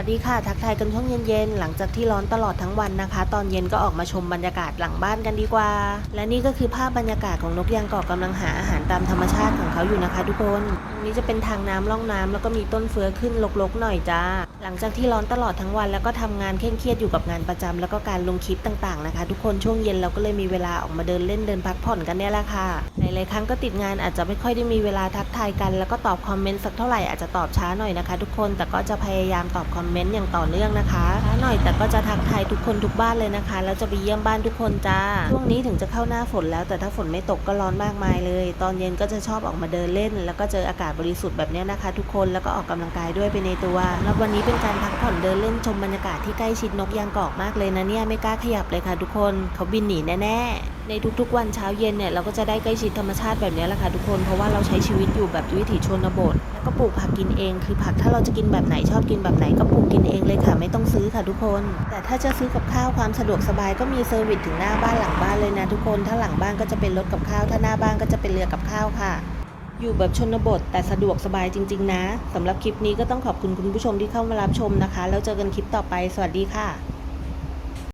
วัสดีค่ะ ทักทายกันช่วงเย็นๆ หลังจากที่ร้อนตลอดทั้งวันนะคะ ตอนเย็นก็ออกมาชมบรรยากาศหลังบ้านกันดีกว่า และนี่ก็คือภาพบรรยากาศของนกยางกอกกำลังหาอาหารตามธรรมชาติของเขาอยู่นะคะ ทุกคนตรงนี้จะเป็นทางน้ำล่องน้ำแล้วก็มีต้นเฟือขึ้นลกๆหน่อยจ้า หลังจากที่ร้อนตลอดทั้งวันแล้วก็ทำงานเคร่งเครียดอยู่กับงานประจำแล้วก็การลงคลิปต่างๆนะคะ ทุกคนช่วงเย็นเราก็เลยมีเวลาออกมาเดินเล่นเดินพักผ่อนกันเนี่ยแหละค่ะหลายๆครั้งก็ติดงานอาจจะไม่ค่อยได้มีเวลาทักทายกัน แล้วก็ตอบคอมเมนต์สักเท่าไหร่อาจจะตอบช้าหน่อยนะคะ ทุกคนแต่ก็จะพยายามตอบคอมเมนต์อย่างต่อเนื่องนะคะช้าหน่อยแต่ก็จะทักทายทุกคนทุกบ้านเลยนะคะแล้วจะไปเยี่ยมบ้านทุกคนจ้าช่วงนี้ถึงจะเข้าหน้าฝนแล้ว แต่ถ้าฝนไม่ตกก็ร้อนมากมายเลย ตอนเย็นก็จะชอบออกมาเดินเล่น แล้วก็เจออากาศบริสุทธิ์แบบนี้นะคะ ทุกคนแล้วก็ออกกำลังกายด้วยไปในตัวแล้ววันนี้เป็นการพักผ่อนเดินเล่นชมบรรยากาศที่ใกล้ชิดนกยางกอกมากเลยนะเนี่ยไม่กล้าขยับเลยค่ะ ทุกคนเขาบินหนีแน่ๆในทุกๆ วันเช้าเย็นเนี่ยเราก็จะได้ใกล้ชิดธรรมชาติแบบนี้แหละค่ะทุกคนเพราะว่าเราใช้ชีวิตอยู่แบบวิถีชนบท แล้วก็ปลูกผักกินเอง คือผักถ้าเราจะกินแบบไหนชอบกินแบบไหนก็ปลูกกินเองเลยค่ะไม่ต้องซื้อค่ะทุกคน แต่ถ้าจะซื้อกับข้าวความสะดวกสบายก็มีเซอร์วิสถึงหน้าบ้านหลังบ้านเลยนะทุกคน ถ้าหลังบ้านก็จะเป็นรถกับข้าว ถ้าหน้าบ้านก็จะเป็นเรือกับข้าวค่ะ อยู่แบบชนบท แต่สะดวกสบายจริง ๆ นะสำหรับคลิปนี้ก็ต้องขอบคุณคุณผู้ชมที่เข้ามารับชมนะคะ แล้วเจอกันคลิปต่อไป สวัสดีค่ะ